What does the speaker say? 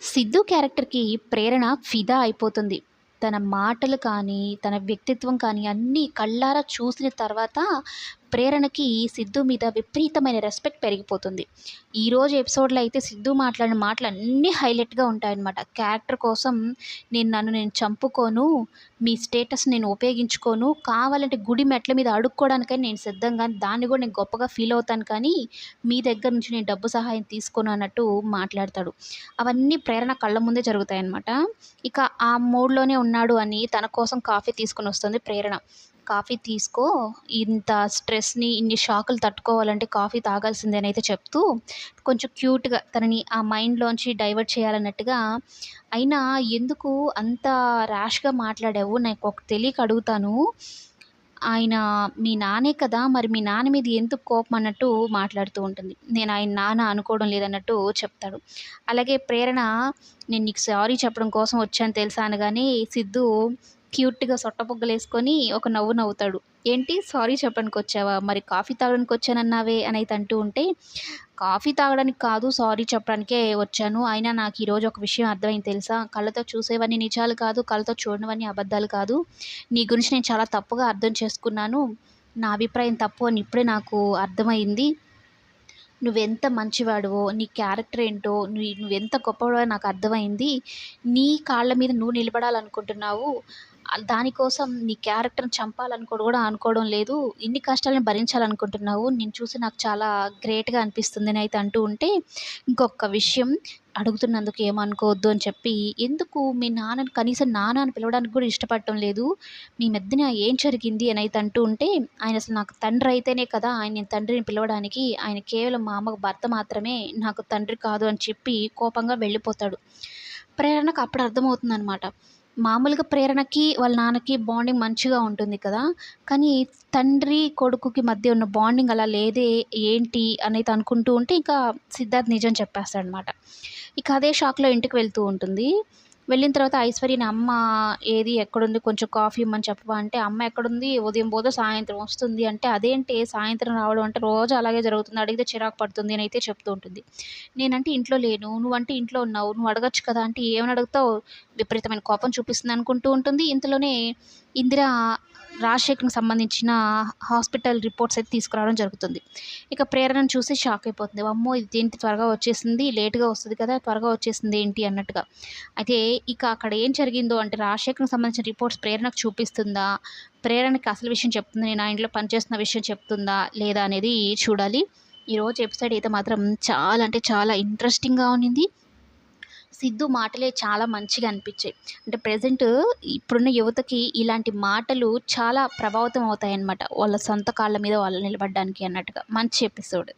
సిద్ధు క్యారెక్టర్‌కి ప్రేరణ ఫిదా అయిపోతుంది. తన మాటలు కానీ, తన వ్యక్తిత్వం కానీ అన్నీ కళ్ళారా చూసిన తర్వాత ప్రేరణకి సిద్ధు మీద విపరీతమైన రెస్పెక్ట్ పెరిగిపోతుంది. ఈరోజు ఎపిసోడ్‌లో అయితే సిద్ధు మాట్లాడిన మాటలు అన్నీ హైలైట్‌గా ఉంటాయన్నమాట. క్యారెక్టర్ కోసం నేను నన్ను నేను చంపుకోను, మీ స్టేటస్ నేను ఉపయోగించుకోను, కావాలంటే గుడి మెట్ల మీద అడుక్కోవడానికని నేను సిద్ధంగా దాన్ని కూడా నేను గొప్పగా ఫీల్ అవుతాను కానీ, మీ దగ్గర నుంచి నేను డబ్బు సహాయం తీసుకోను అన్నట్టు మాట్లాడతాడు. అవన్నీ ప్రేరణ కళ్ళ ముందే జరుగుతాయన్నమాట. ఇక ఆ మూడ్‌లోనే ఉన్నాడు అని తన కోసం కాఫీ తీసుకొనొస్తుంది ప్రేరణ. కాఫీ తీసుకో ఇంత స్ట్రెస్‌ని, ఇన్ని షాకులు తట్టుకోవాలంటే కాఫీ తాగాల్సిందే అని అయితే చెప్తూ కొంచెం క్యూట్‌గా తనని ఆ మైండ్‌లోంచి డైవర్ట్ చేయాలన్నట్టుగా అయినా ఎందుకు అంత ర్యాష్‌గా మాట్లాడావు? నాకు ఒక తెలియక అడుగుతాను. ఆయన మీ నాన్నే కదా! మరి మీ నాన్న మీద ఎందుకు కోపం అన్నట్టు మాట్లాడుతూ ఉంటుంది. నేను ఆయన నాన్న అనుకోవడం లేదన్నట్టు చెప్తాడు. అలాగే ప్రేరణ నేను నీకు సారీ చెప్పడం కోసం వచ్చాను తెలుసా అనగానే సిద్ధు క్యూట్‌గా సొట్టబుగ్గలేసుకొని ఒక నవ్వు నవ్వుతాడు. ఏంటి సారీ చెప్పడానికి వచ్చావా మరి కాఫీ తాగడానికి వచ్చానన్నావే అని అయితే అంటూ ఉంటే, కాఫీ తాగడానికి కాదు సారీ చెప్పడానికే వచ్చాను. అయినా నాకు ఈరోజు ఒక విషయం అర్థమైంది తెలుసా? కళ్ళతో చూసేవన్నీ నిజాలు కాదు. కళ్ళతో చూడనివన్నీ అబద్ధాలు కాదు. నీ గురించి నేను చాలా తప్పుగా అర్థం చేసుకున్నాను. నా అభిప్రాయం తప్పు అని ఇప్పుడే నాకు అర్థమైంది నువ్వెంత మంచివాడువో నీ క్యారెక్టర్ ఏంటో, నువ్వు నువ్వెంత గొప్పవాడో నాకు అర్థమైంది. నీ కాళ్ళ మీద నువ్వు నిలబడాలనుకుంటున్నావు. దానికోసం నీ క్యారెక్టర్‌ని చంపాలనుకోడు కూడా అనుకోవడం లేదు. ఇన్ని కష్టాలను భరించాలనుకుంటున్నావు. నేను చూసి నాకు చాలా గ్రేట్‌గా అనిపిస్తుంది అని అయితే అంటూ ఉంటే, ఇంకొక విషయం అడుగుతున్నందుకు ఏమనుకోవద్దు అని చెప్పి, ఎందుకు మీ నాన్నని కనీసం నాన్న అని పిలవడానికి కూడా ఇష్టపడటం లేదు. మీ మధ్యన ఏం జరిగింది అని అయితే అంటూ ఉంటే, ఆయన అసలు నాకు తండ్రి అయితేనే కదా! ఆయన్ని తండ్రిని పిలవడానికి. ఆయన కేవలం మా అమ్మకు భర్త మాత్రమే. నాకు తండ్రి కాదు అని చెప్పి కోపంగా వెళ్ళిపోతాడు. ప్రేరణకు అప్పుడు అర్థమవుతుందనమాట. మామూలుగా ప్రేరణకి వాళ్ళ నాన్నకి బాండింగ్ మంచిగా ఉంటుంది కదా! కానీ తండ్రి, కొడుకుకి మధ్య ఉన్న బాండింగ్ అలా లేదే ఏంటి అనేది అనుకుంటూ ఉంటే ఇంకా సిద్ధార్థ్ నిజం చెప్పేస్తాడనమాట. ఇక అదే షాక్‌లో ఇంటికి వెళ్తూ ఉంటుంది. వెళ్ళిన తర్వాత ఐశ్వర్యని అమ్మ ఏది ఎక్కడుంది కొంచెం కాఫీ ఇమ్మని చెప్పవా అంటే, అమ్మ ఎక్కడుంది ఉదయం పోతే సాయంత్రం వస్తుంది అంటే, అదేంటి సాయంత్రం రావడం అంటే రోజు అలాగే జరుగుతుంది. అడిగితే చిరాకు పడుతుంది అని అయితే చెప్తూ ఉంటుంది. నేనంటే ఇంట్లో లేను. నువ్వంటే ఇంట్లో ఉన్నావు. నువ్వు అడగచ్చు కదా! అంటే ఏమని అడుగుతావు? విపరీతమైన కోపం చూపిస్తుంది అనుకుంటూ ఉంటుంది. ఇంతలోనే ఇందిర రాజశేఖర్‌కి సంబంధించిన హాస్పిటల్ రిపోర్ట్స్ అయితే తీసుకురావడం జరుగుతుంది. ఇక ప్రేరణను చూసి షాక్ అయిపోతుంది. అమ్మో! ఇది ఏంటి త్వరగా వచ్చేసింది. లేట్‌గా వస్తుంది కదా! త్వరగా వచ్చేసింది ఏంటి అన్నట్టుగా. అయితే ఇక అక్కడ ఏం జరిగిందో అంటే రాజశేఖర్‌కి సంబంధించిన రిపోర్ట్స్ ప్రేరణకు చూపిస్తుందా? ప్రేరణకి అసలు విషయం చెప్తుంది నేను ఆ ఇంట్లో పనిచేస్తున్న విషయం చెప్తుందా? లేదా అనేది చూడాలి. ఈరోజు ఎపిసోడ్ అయితే మాత్రం చాలా అంటే చాలా ఇంట్రెస్టింగ్‌గా ఉన్నింది సిద్ధు మాటలే చాలా మంచిగా అనిపించాయి. అంటే ప్రజెంట్ ఇప్పుడున్న యువతకి ఇలాంటి మాటలు చాలా ప్రభావితం అవుతాయన్నమాట. వాళ్ళ సొంత కాళ్ళ మీద వాళ్ళు నిలబడడానికి అన్నట్టుగా. మంచి ఎపిసోడ్.